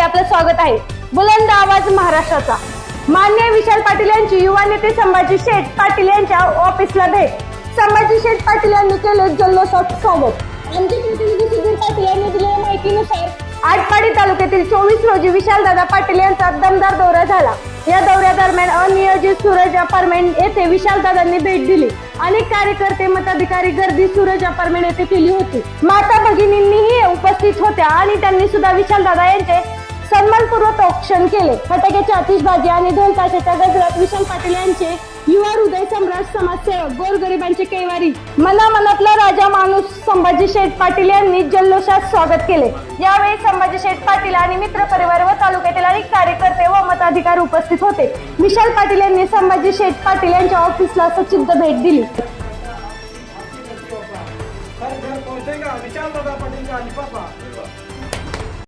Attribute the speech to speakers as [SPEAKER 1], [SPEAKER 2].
[SPEAKER 1] आपलं स्वागत आहे. बुलंद आवाज महाराष्ट्राचा. मान्य विशाल पाटील यांची युवा नेते संभाजी शेठ पाटील यांच्या ऑफिसला भेट. संभाजी शेठ पाटील यांनी केले जल्लोषात स्वागत. आमचे प्रतिनिधी सुधीर पाटील यांनी दिलेल्या माहितीनुसार आटपाडी तालुक्यातील चोवीस रोजी विशालदादा पाटील यांचा दमदार दौरा झाला. या दौऱ्यादरम्यान अनियोजित सूरज अपार्टमेंट येथे विशालदादांनी भेट दिली. अनेक कार्यकर्ते मताधिकारी गर्दी सूरज अपार्टमेंट येथे केली होती. माता भगिनींनीही उपस्थित होत्या आणि त्यांनी सुद्धा विशालदादा यांचे सन्मानपूर्वक औक्षण केले. फटाक्याची आतिषबाजी आणि ढोल ताशाच्या गजरात विशाल पाटील यांचे युवा हृदय सम्राट समाजसेवक गोरगरिबांचे कैवारी. मना मनातला राजा माणूस संभाजी शेठ पाटील यांनी जल्लोषात स्वागत केले. यावेळी संभाजी शेठ पाटील आणि मित्र परिवार व तालुक्यातील अनेक उपस्थित होते. विशाल पाटील यांनी संभाजी शेठ पाटील यांच्या ऑफिसला सचिद्ध भेट दिली.
[SPEAKER 2] विशाल दादा पाटील